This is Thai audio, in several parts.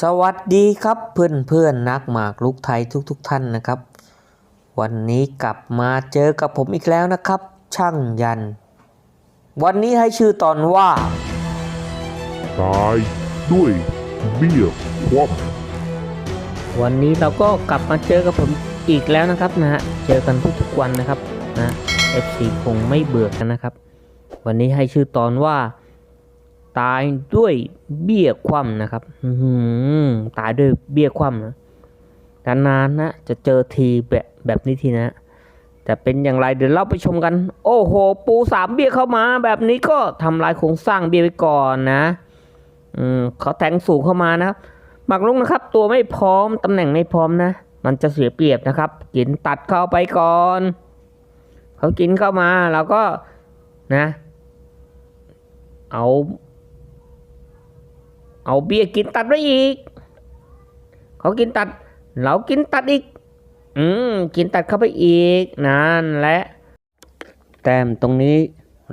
สวัสดีครับเพื่อนเพื่อนๆนักหมากลุกไทยทุกๆทท่านนะครับ วันนี้กลับมาเจอกับผมอีกแล้วนะครับ ช่างยัน วันนี้ให้ชื่อตอนว่า ตายด้วยเบี้ยคว่วันนี้เราก็กลับมาเจอกับผมอีกแล้วนะครับนะฮะเจอกันทุกๆวันนะครับนะ FC คงไม่เบื่อกันนะครับ วันนี้ให้ชื่อตอนว่า ตายด้วยเบี้ยคว่ำนะครับตายด้วยเบี้ยคว่ำนะนานๆนะ จะเจอทีแบบแบบนี้ทีนะจะเป็นอย่างไรเดี๋ยวเราไปชมกัน โอ้โห ปูสามเบี้ยเข้ามา แบบนี้ก็ทำลายโครงสร้างเบี้ยไปก่อนนะอืมเขาแตงสูงเข้ามานะครับหมักลุกนะครับ ตัวไม่พร้อมตำแหน่งไม่พร้อมนะ มันจะเสียเปรียบนะครับ กินตัดเข้าไปก่อน เขากินเข้ามาเราก็นะ เอา เอาเบี้ยกินตัดไว้อีก เขากินตัด เรากินตัดอีก อืม กินตัดเข้าไปอีก นั่นแหละ แต้มตรงนี้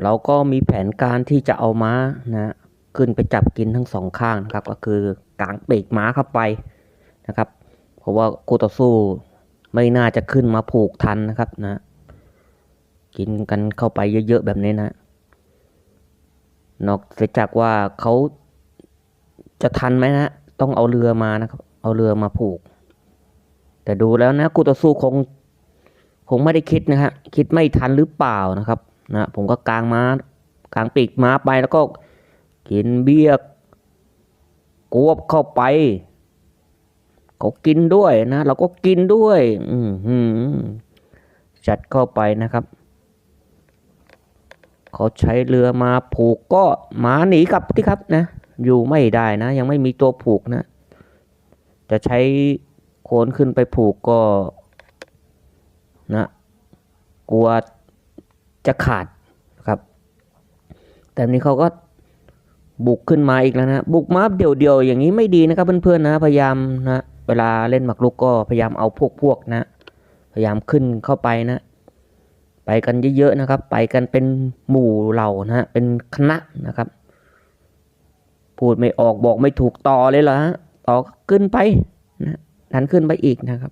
เราก็มีแผนการที่จะเอาม้านะขึ้นไปจับกินทั้งสองข้างนะครับ ก็คือกางปีกม้าเข้าไปนะครับ เพราะว่าคู่ต่อสู้ไม่น่าจะขึ้นมาผูกทันนะครับนะ กินกันเข้าไปเยอะๆแบบนี้นะ นอกจากว่าเขา จะทันไหมนะ ต้องเอาเรือมานะครับ เอาเรือมาผูก แต่ดูแล้วนะคู่ต่อสู้คงคงไม่ได้คิดนะฮะคิดไม่ทันหรือเปล่านะครับนะผมก็กางม้ากางปีกม้าไปแล้วก็กินเบี้ยกวบเข้าไปเขากินด้วยนะ เราก็กินด้วย อือหือจัดเข้าไปนะครับ เขาใช้เรือมาผูกก็หมาหนีกลับที่ครับนะ อยู่ไม่ได้นะ ยังไม่มีตัวผูกนะ จะใช้โคนขึ้นไปผูกก็นะกลัวจะขาดครับ แต่นี้เขาก็บุกขึ้นมาอีกแล้วนะบุกมาเดี่ยวๆอย่างนี้ไม่ดีนะครับเพื่อนๆนะพยายามนะเวลาเล่นหมากรุกก็พยายามเอาพวกพวกๆนะ พยายามขึ้นเข้าไปนะ ไปกันเยอะๆนะครับ ไปกันเป็นหมู่เหล่านะเป็นคณะนะครับ พูดไม่ออกบอกไม่ถูกต่อเลยเหรอฮะต่อขึ้นไปนะดันขึ้นไปอีกนะครับ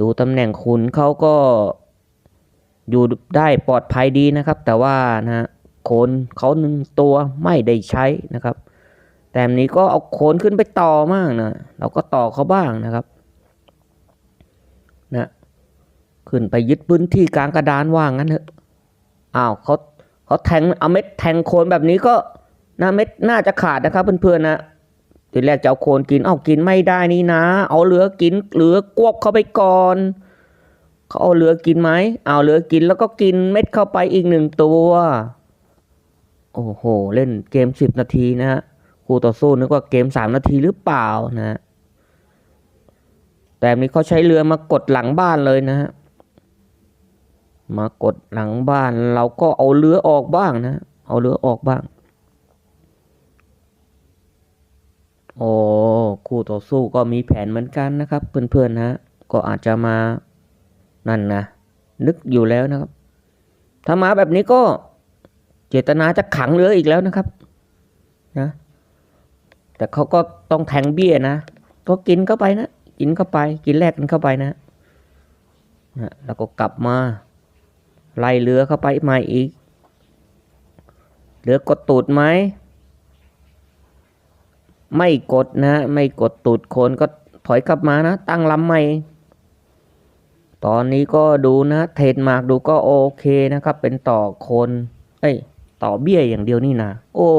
ดูตำแหน่งคุณเขาก็อยู่ได้ปลอดภัยดีนะครับ แต่ว่านะโคนเขาหนึ่งตัวไม่ได้ใช้นะครับ แต่นี้ก็เอาโคนขึ้นไปต่อมากนะเราก็ต่อเขาบ้างนะครับนะขึ้นไปยึดพื้นที่กลางกระดานว่างงั้นเถอะอ้าวเขาเขาแทงเอาเม็ดแทงโคนแบบนี้ก็ น่าเม็ดน่าจะขาดนะครับ เพื่อนๆนะทีแรกจะเอาโคนกินเอากินไม่ได้นี่นะ เอาเหลือกินเหลือกวบเข้าไปก่อนเขาเอาเหลือกินไหมเอาเหลือกินแล้วก็กินเม็ดเข้าไปอีกหนึ่งตัว โอ้โห เล่นเกมสิบนาทีนะฮะคู่ต่อสู้นึกว่าเกมสามนาทีหรือเปล่านะฮะแต่นี้เขาใช้เรือมากดหลังบ้านเลยนะฮะมากดหลังบ้านเราก็เอาเรือออกบ้างนะ เอาเรือออกบ้าง โอ้คู่ต่อสู้ก็มีแผนเหมือนกันนะครับ เพื่อนๆนะฮะก็อาจจะมานั่นนะนึกอยู่แล้วนะครับ ถ้ามาแบบนี้ก็เจตนาจะขังเรืออีกแล้วนะครับนะแต่เขาก็ต้องแทงเบี้ยนะก็กินเข้าไปนะกินเข้าไป กินแลกกันเข้าไปนะนะแล้วก็กลับมา ไล่เรือเข้าไปใหม่อีกเรือกดตูดไหม ไม่กดนะไม่กดตูดโคนก็ถอยกลับมานะ ตั้งลำใหม่ ตอนนี้ก็ดูนะ เทรดมาร์กดูก็โอเคนะครับ เป็นต่อโคน เอ้ย ต่อเบี้ยอย่างเดียวนี่นะ โอ้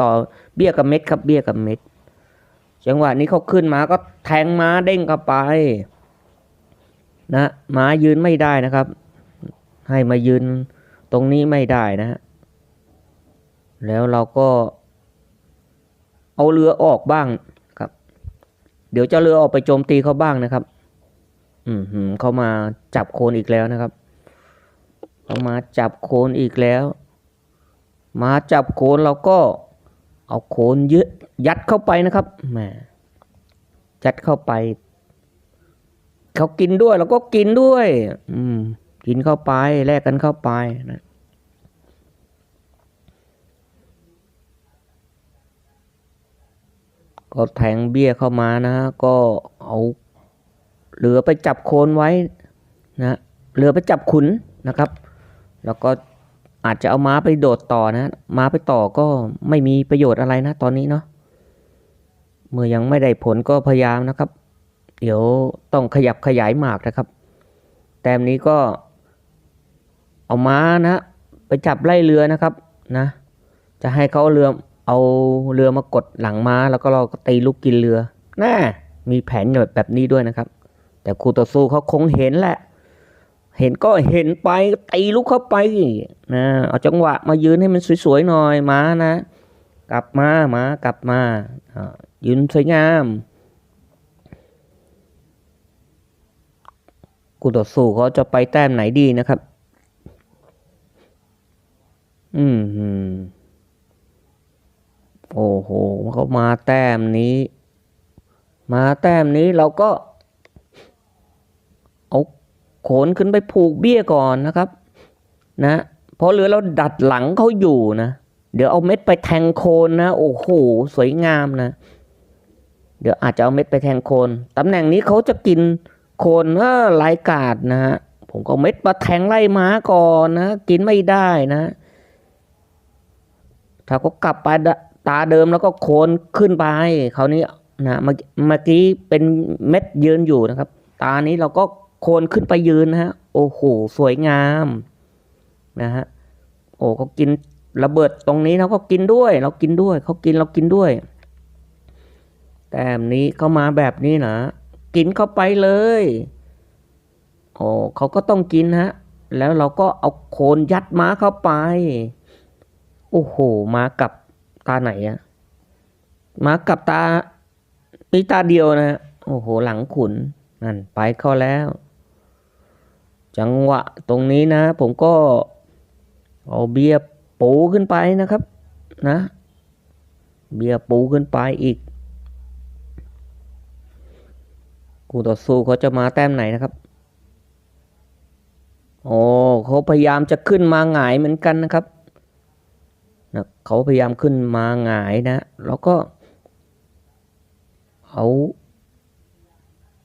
ต่อเบี้ยกับเม็ดครับเบี้ยกับเม็ด จังหวะนี้เขาขึ้นมาก็แทงม้าเด้งเข้าไป นะม้ายืนไม่ได้นะครับ ให้มายืนตรงนี้ไม่ได้นะ แล้วเราก็ เอาเรือออกบ้างครับ เดี๋ยวจะเรือออกไปโจมตีเขาบ้างนะครับอืมหืมเขามาจับโคนอีกแล้วนะครับเขามาจับโคนอีกแล้ว มาจับโคนเราก็เอาโคนยึดยัดเข้าไปนะครับแหมยัดเข้าไปเขากินด้วยเราก็กินด้วย อืม กินเข้าไปแลกกันเข้าไปนะ ก็แทงเบี้ยเข้ามานะ ก็เอาเรือไปจับโคนไว้นะเรือไปจับขุนนะครับ แล้วก็อาจจะเอาม้าไปโดดต่อนะ ม้าไปต่อก็ไม่มีประโยชน์อะไรนะตอนนี้เนาะเมื่อยังไม่ได้ผลก็พยายามนะครับ เดี๋ยวต้องขยับขยายหมากนะครับ แต้มนี้ก็เอาม้านะ ไปจับไล่เรือนะครับนะ จะให้เขาเอาเรือ เอาเรือมากดหลังม้า แล้วก็เราก็ตีลูกกินเรือน่ามีแผนแบบแบบนี้ด้วยนะครับ แต่ครูต่อสู้เขาคงเห็นแหละ เห็นก็เห็นไปตีลูกเข้าไปนะเอาจังหวะมายืนให้มันสวยๆหน่อยม้านะ กลับมาม้ากลับมายืนสวยงามกูต่อสู้เขาจะไปแต้มไหนดีนะครับ อืมหืม โอ้โหเขามาแต้มนี้ มาแต้มนี้เราก็เอาโขนขึ้นไปผูกเบี้ยก่อนนะครับ นะเพราะเรือเราดัดหลังเขาอยู่นะ เดี๋ยวเอาเม็ดไปแทงโคนนะ โอ้โหสวยงามนะ เดี๋ยวอาจจะเอาเม็ดไปแทงโคนตำแหน่งนี้เขาจะกินโคนเออลายกาดนะฮะผมก็เอาเม็ดมาแทงไล่ม้าก่อนนะ กินไม่ได้นะ ถ้าก็กลับไปด ตาเดิมแล้วก็โคนขึ้นไปคราวนี้นะเมื่อกี้เป็นเม็ดยืนอยู่นะครับ ตานี้เราก็โคนขึ้นไปยืนนะฮะ โอ้โห สวยงามนะฮะ โอ้เขากินระเบิดตรงนี้เราก็กินด้วย เรากินด้วยเขากินเรากินด้วย แต่นี้เขามาแบบนี้นะกินเข้าไปเลย โอ้เขาก็ต้องกินฮะ แล้วเราก็เอาโคนยัดม้าเข้าไป โอ้โหม้ากับ ตาไหนอะมากับตามีตาเดียวนะฮะโอ้โหหลังขุนนั่นไปเข้าแล้ว จังหวะตรงนี้นะ ผมก็เอาเบียปูขึ้นไปนะครับ นะ เบียปูขึ้นไปอีกกูต่อสู้เขาจะมาแต้มไหนนะครับ โอ้เขาพยายามจะขึ้นมาหงายเหมือนกันนะครับ นะเขาพยายามขึ้นมาหงายนะ แล้วก็เอา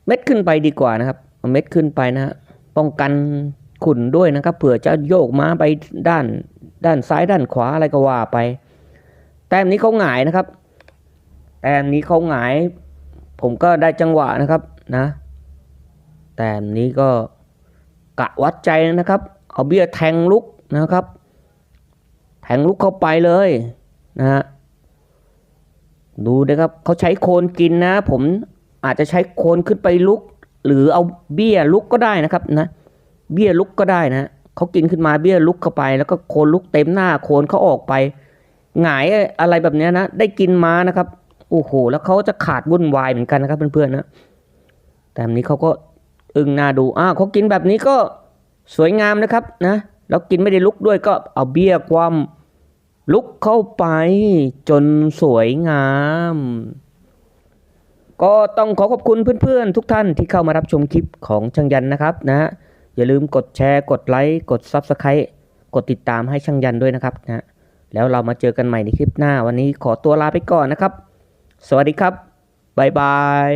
เม็ดขึ้นไปดีกว่านะครับเอาเม็ดขึ้นไปนะฮะป้องกันขุนด้วยนะครับ เผื่อจะโยกม้าไปด้าน ด้านซ้ายด้านขวาอะไรก็ว่าไป แต้มนี้เขาหงายนะครับ แต้มนี้เขาหงาย ผมก็ได้จังหวะนะครับนะ แต้มนี้ก็กะวัดใจนะครับ เอาเบี้ยแทงลุกนะครับ งลุกเข้าไปเลยนะฮะดูนะครับเขาใช้โคนกินนะ ผมอาจจะใช้โคนขึ้นไปลุก หรือเอาเบี้ยลุกก็ได้นะครับนะ เบี้ยลุกก็ได้นะเขากินขึ้นมาเบี้ยลุกเข้าไป แล้วก็โคนลุกเต็มหน้าโคนเขาออกไปหงายอะไรแบบนี้นะ ได้กินมานะครับโอ้โห แล้วเขาจะขาดวุ่นวายเหมือนกันนะครับเพื่อนๆนะแต่นนี้เขาก็อึ้งหน้าดูอ้าวเขากินแบบนี้ก็สวยงามนะครับนะแล้วกินไม่ได้ลุกด้วยก็เอาเบี้ยความ ลุกเข้าไปจนสวยงาม ก็ต้องขอขอบคุณเพื่อนๆ ทุกท่านที่เข้ามารับชมคลิปของช่างยันนะครับนะอย่าลืมกดแชร์ กดไลค์ กด Subscribe กดติดตามให้ช่างยันด้วยนะครับนะแล้วเรามาเจอกันใหม่ในคลิปหน้า วันนี้ขอตัวลาไปก่อนนะครับ สวัสดีครับ บ๊ายบาย